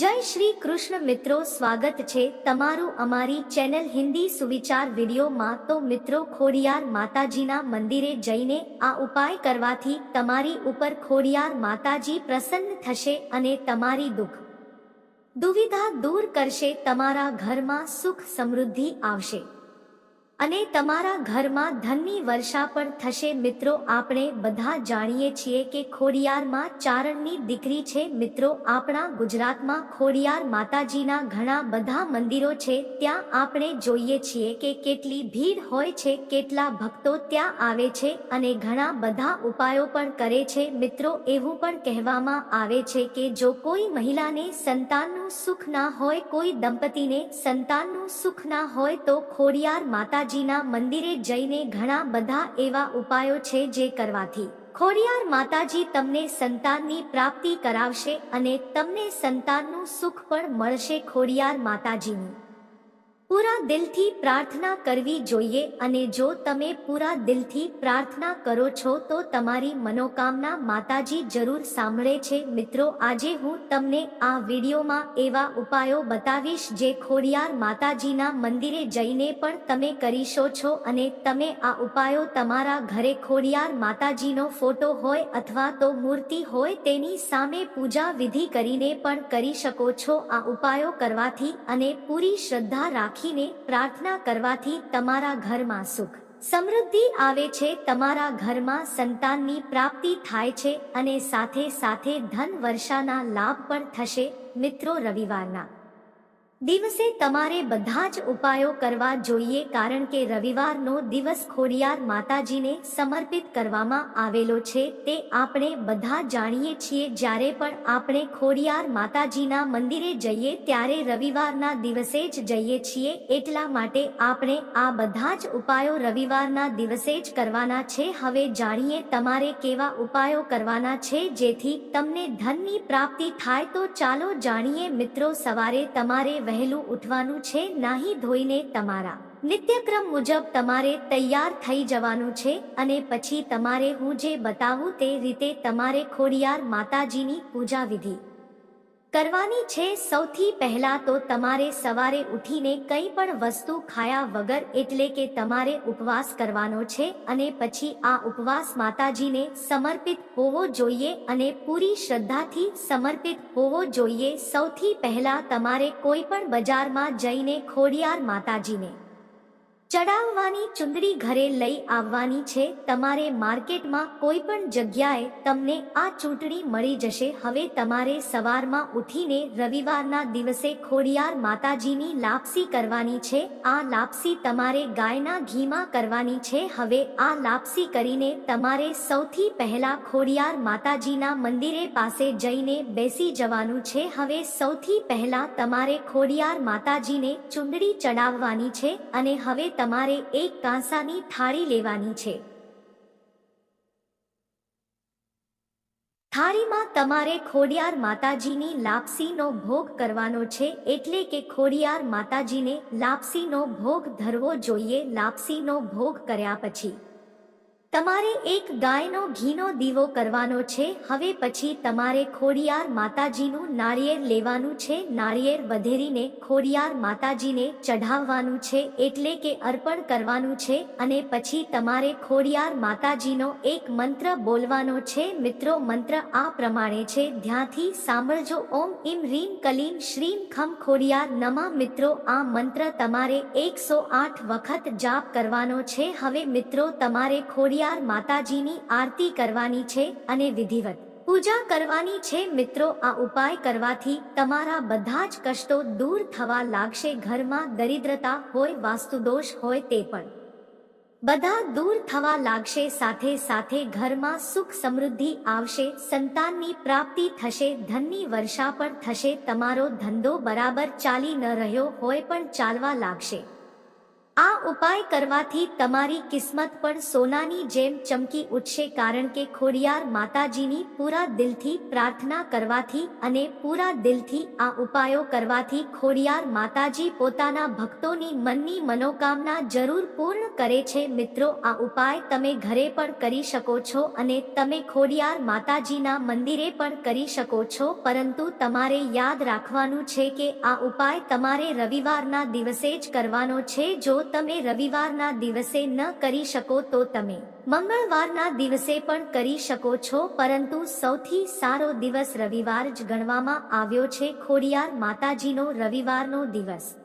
જય શ્રી કૃષ્ણ મિત્રો, સ્વાગત છે તમારું અમારી ચેનલ હિન્દી સુવિચાર વિડીયોમાં. તો મિત્રો, ખોડિયાર માતાજીના મંદિરે જઈને આ ઉપાય કરવાથી તમારી ઉપર ખોડિયાર માતાજી પ્રસન્ન થશે અને તમારી દુઃખ દુવિધા દૂર કરશે, તમારા ઘરમાં સુખ સમૃદ્ધિ આવશે. અને તમારા ઘરમાં ધનની વર્ષા પણ થશે. મિત્રો, આપણે બધા જાણીએ છીએ કે ખોડિયારમાં ચારણની દીકરી છે. મિત્રો, આપણા ગુજરાતમાં ખોડિયાર માતાજીના ઘણા બધા મંદિરો છે. ત્યાં આપણે જોઈએ છીએ કે કેટલી ભીડ હોય છે, કેટલા ભક્તો ત્યાં આવે છે અને ઘણા બધા ઉપાયો પણ કરે છે. મિત્રો, એવું પણ કહેવામાં આવે છે કે જો કોઈ મહિલાને સંતાનનું સુખ ના હોય, કોઈ દંપતીને સંતાનનું સુખ ના હોય, તો ખોડિયાર માતાજીના મંદિરે જઈને ઘણા બધા એવા ઉપાયો છે જે કરવાથી ખોડિયાર માતાજી તમને સંતાનની પ્રાપ્તિ કરાવશે અને તમને સંતાનનું સુખ પણ મળશે ખોડિયાર માતાજીની. પૂરા દિલથી પ્રાર્થના કરવી જોઈએ અને જો તમે પૂરા દિલથી પ્રાર્થના કરો છો તો તમારી મનોકામના માતાજી જરૂર સાંભળે છે. મિત્રો, આજે હું તમને આ વિડીયોમાં એવા ઉપાયો બતાવીશ જે ખોડિયાર માતાજીના મંદિરે જઈને પણ તમે કરીશો છો અને તમે આ ઉપાયો તમારા ઘરે ખોડિયાર માતાજીનો ફોટો હોય અથવા તો મૂર્તિ હોય તેની સામે પૂજા વિધિ કરીને પણ કરી શકો છો. આ ઉપાયો કરવાથી અને પૂરી શ્રદ્ધા રાખી રાખીને પ્રાર્થના કરવાથી તમારા ઘરમાં સુખ. સમૃદ્ધિ આવે છે, તમારા ઘરમાં સંતાનની પ્રાપ્તિ થાય છે અને સાથે સાથે ધન વર્ષાના લાભ પણ થશે. મિત્રો રવિવારના દિવસે તમારે બધા જ ઉપાયો કરવા જોઈએ કારણ કે રવિવારનો દિવસ ખોડિયાર માતાજીને સમર્પિત કરવામાં આવેલો છે. તે આપણે બધા જાણીએ છીએ. જ્યારે પણ આપણે ખોડિયાર માતાજીના મંદિરે જઈએ ત્યારે રવિવારના દિવસે જ જઈએ છીએ. એટલા માટે આપણે આ બધા જ ઉપાયો રવિવારના દિવસે જ કરવાના છે. હવે જાણીએ તમારે કેવા ઉપાયો કરવાના છે. જેથી તમને ધનની પ્રાપ્તિ થાય તો ચાલો જાણીએ મિત્રો, સવારે તમારે વહેલું ઉઠવાનું છે, નાહી ધોઈને તમારા. નિત્યક્રમ મુજબ તમારે તૈયાર થઈ જવાનું છે અને પછી તમારે હું જે બતાવું તે રીતે તમારે ખોડિયાર માતાજીની પૂજા વિધિ કરવાની છે સૌથી પહેલા તો તમારે સવારે ઉઠીને કંઈ પણ વસ્તુ ખાયા વગર એટલે કે તમારે ઉપવાસ કરવાનો છે અને પછી આ ઉપવાસ માતાજીને સમર્પિત હોવો જોઈએ અને પૂરી શ્રદ્ધાથી સમર્પિત હોવો જોઈએ સૌથી પહેલા તમારે કોઈ પણ બજારમાં જઈને ખોડિયાર માતાજીને. ચડાવવાની ચુંદડી ઘરે લઈ આવવાની છે. તમારે માર્કેટમાં કોઈ પણ જગ્યાએ તમને આ ચૂંટણી મળી જશે. હવે તમારે સવારમાં ઉઠીને રવિવારના દિવસે ખોડિયાર માતાજીની લાપસી કરવાની છે. આ લાપસી તમારે ગાયના ઘીમાં કરવાની છે. હવે આ લાપસી કરીને તમારે સૌથી પહેલા ખોડિયાર માતાજીના મંદિરે પાસે જઈને બેસી જવાનું છે. હવે સૌથી પહેલા તમારે ખોડિયાર માતાજીને ચુંદડી ચડાવવાની છે અને હવે તમારે એક કાંસાની થાળી લેવાની છે. થાળીમાં તમારે ખોડિયાર માતાજીની લાપસીનો ભોગ કરવાનો છે એટલે કે ખોડિયાર માતાજીને લાપસીનો ભોગ ધરવો જોઈએ લાપસીનો ભોગ કર્યા પછી. તમારે એક ગાયનો ઘીનો દીવો કરવાનો છે, હવે પછી તમારે ખોડિયાર માતાજીનું નાળિયેર લેવાનું છે, નાળિયેર વધેરીને ખોડિયાર માતાજીને ચઢાવવાનું છે, એટલે કે અર્પણ કરવાનું છે, અને પછી તમારે ખોડિયાર માતાજીનો એક મંત્ર બોલવાનો છે, મિત્રો મંત્ર આ પ્રમાણે છે, ધ્યાનથી સાંભળજો, ઓમ ઇમ રીમ કલીમ શ્રીમ ખમ ખોડિયાર નમા, મિત્રો આ મંત્ર તમારે એકસો આઠ વખત જાપ કરવાનો છે, હવે મિત્રો તમારે ખોડિયાર ખોડિયાર માતાજીની આરતી કરવાની છે અને વિધિવત. પૂજા કરવાની છે મિત્રો, આ ઉપાય કરવાથી તમારા બધા જ કષ્ટો દૂર થવા લાગશે, ઘરમાં દરિદ્રતા હોય, વાસ્તુદોષ હોય તે પણ. બધા દૂર થવા લાગશે, સાથે સાથે ઘરમાં સુખ સમૃદ્ધિ આવશે, સંતાનની પ્રાપ્તિ થશે, ધનની વર્ષા પણ થશે, તમારો ધંધો બરાબર ચાલી ન રહ્યો હોય પણ ચાલવા લાગશે. આ ઉપાય કરવાથી તમારી કિસ્મત પણ સોનાની જેમ ચમકી ઉઠશે કારણ કે ખોડિયાર માતાજીની પૂરા દિલથી પ્રાર્થના કરવાથી અને પૂરા દિલથી આ ઉપાયો કરવાથી ખોડિયાર માતાજી પોતાના ભક્તોની મનની મનોકામના જરૂર પૂર્ણ કરે છે. મિત્રો, આ ઉપાય તમે ઘરે પણ કરી શકો છો અને તમે ખોડિયાર માતાજીના મંદિરે પણ કરી શકો છો. પરંતુ તમારે યાદ રાખવાનું છે કે આ ઉપાય તમારે રવિવારના દિવસે જ કરવાનો છે. જો તમે રવિવારના દિવસે ન કરી શકો તો તમે મંગળવારના દિવસે પણ કરી શકો છો, પરંતુ સૌથી સારો દિવસ રવિવાર જ ગણવામાં આવ્યો છે, ખોડિયાર માતાજીનો રવિવારનો દિવસ.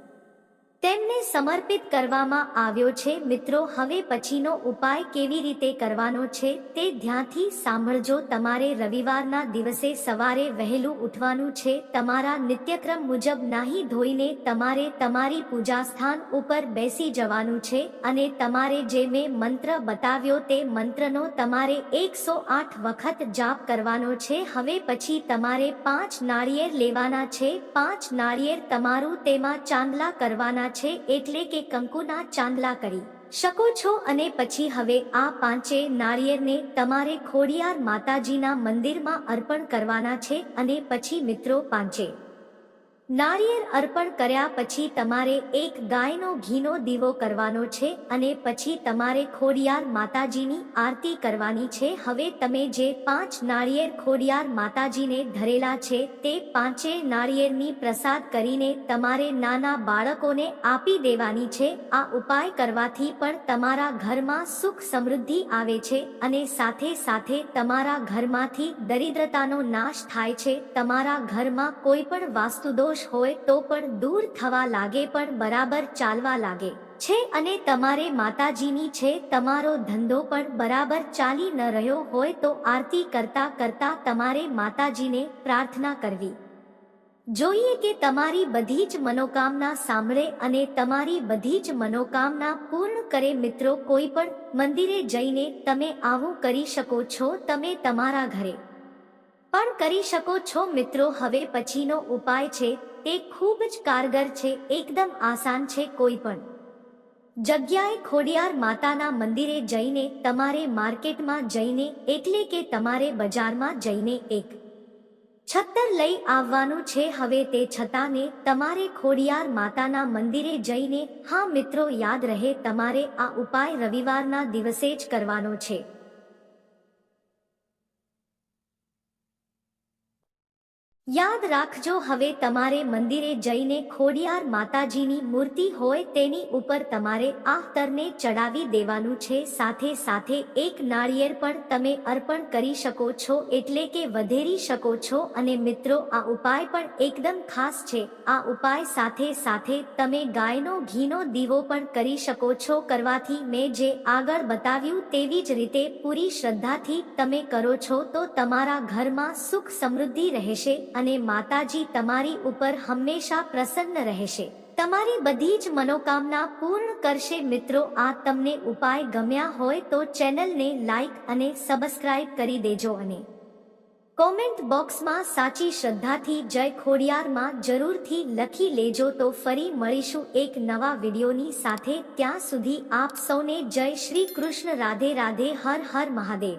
તેમને સમર્પિત કરવામાં આવ્યો છે. મિત્રો, હવે પછીનો ઉપાય કેવી રીતે કરવાનો છે તે ધ્યાનથી સાંભળજો. તમારે રવિવારના દિવસે સવારે વહેલું ઉઠવાનું છે. તમારા નિત્યક્રમ મુજબ નાહી ધોઈને તમારે તમારી પૂજા સ્થાન ઉપર બેસી જવાનું છે અને તમારે જે મેં મંત્ર બતાવ્યો તે મંત્રનો તમારે એકસો આઠ વખત જાપ કરવાનો છે. હવે પછી તમારે પાંચ નાળિયેર લેવાના છે. પાંચ નાળિયેર તમારું તેમાં ચાંદલા કરવાના છે એટલે કે કંકુના ચાંદલા કરી. શકો છો અને પછી હવે આ પાંચે નારિયેળને તમારે ખોડિયાર માતાજીના મંદિરમાં અર્પણ કરવાના છે અને પછી મિત્રો પાંચે નાળિયેર અર્પણ કર્યા પછી તમારે એક ગાયનો ઘીનો દીવો કરવાનો છે અને પછી તમારે ખોડિયાર માતાજીની આરતી કરવાની છે. હવે તમે જે પાંચ નાળિયેર ખોડિયાર માતાજીને ધરેલા છે તે પાંચે નાળિયેરની પ્રસાદ કરીને તમારે નાના બાળકોને આપી દેવાની છે. આ ઉપાય કરવાથી પણ તમારા ઘરમાં સુખ સમૃદ્ધિ આવે છે અને સાથે સાથે તમારા ઘરમાંથી દરિદ્રતાનો નાશ થાય છે. તમારા ઘરમાં કોઈ પણ વાસ્તુદોષ હોય તો પણ દૂર થવા લાગે પણ બરાબર ચાલવા લાગે. છે અને તમારે માતાજીની છે, તમારો ધંધો પણ બરાબર ચાલી ન રહ્યો હોય તો આરતી કરતા કરતા તમારે માતાજીને પ્રાર્થના કરવી. જોઈએ કે તમારી બધી જ મનોકામના સાંભળે અને તમારી બધી જ મનોકામના પૂર્ણ કરે મિત્રો, કોઈ પણ મંદિરે જઈને તમે આવું કરી શકો છો, તમે તમારા ઘરે. પણ કરી શકો છો મિત્રો, હવે પછીનો ઉપાય છે, તે ખૂબ જ કારગર છે, એકદમ આસાન છે કોઈ પણ. જગ્યાએ ખોડિયાર માતાના મંદિરે જઈને તમારે માર્કેટમાં જઈને, એટલે કે તમારે બજારમાં જઈને એક છત્તર લઈ આવવાનું છે, હવે તે છતાંને તમારે ખોડિયાર માતાના મંદિરે જઈને, હા મિત્રો યાદ રહે, તમારે આ ઉપાય રવિવારના દિવસે જ કરવાનો છે. યાદ રાખજો, હવે તમારે મંદિરે જઈને ખોડિયાર માતાજીની મૂર્તિ હોય તેની ઉપર તમારે આ તરને ચડાવી દેવાનું છે. સાથે સાથે એક નાળિયેર પણ તમે અર્પણ કરી શકો છો, એટલે કે વધેરી શકો છો. અને મિત્રો, આ ઉપાય પણ એકદમ ખાસ છે. આ ઉપાય સાથે સાથે તમે ગાયનો ઘીનો દીવો પણ કરી શકો છો. કરવાથી મેં જે આગળ બતાવ્યું તેવી જ રીતે પૂરી શ્રદ્ધાથી તમે કરો છો, તો તમારા ઘરમાં સુખ સમૃદ્ધિ રહેશે. અને માતાજી તમારી ઉપર હંમેશા પ્રસન્ન રહેશે. તમારી બધી જ મનોકામના પૂર્ણ કરશે મિત્રો, આ તમને ઉપાય ગમ્યા હોય તો ચેનલને લાઈક અને સબસ્ક્રાઇબ કરી દેજો અને કોમેન્ટ બોક્સમાં સાચી શ્રદ્ધાથી જય ખોડિયારમાં જરૂરથી લખી લેજો તો ફરી મળીશું એક નવા વિડીયોની સાથે. ત્યાં સુધી આપ સૌને જય શ્રી કૃષ્ણ, રાધે રાધે, હર હર મહાદેવ.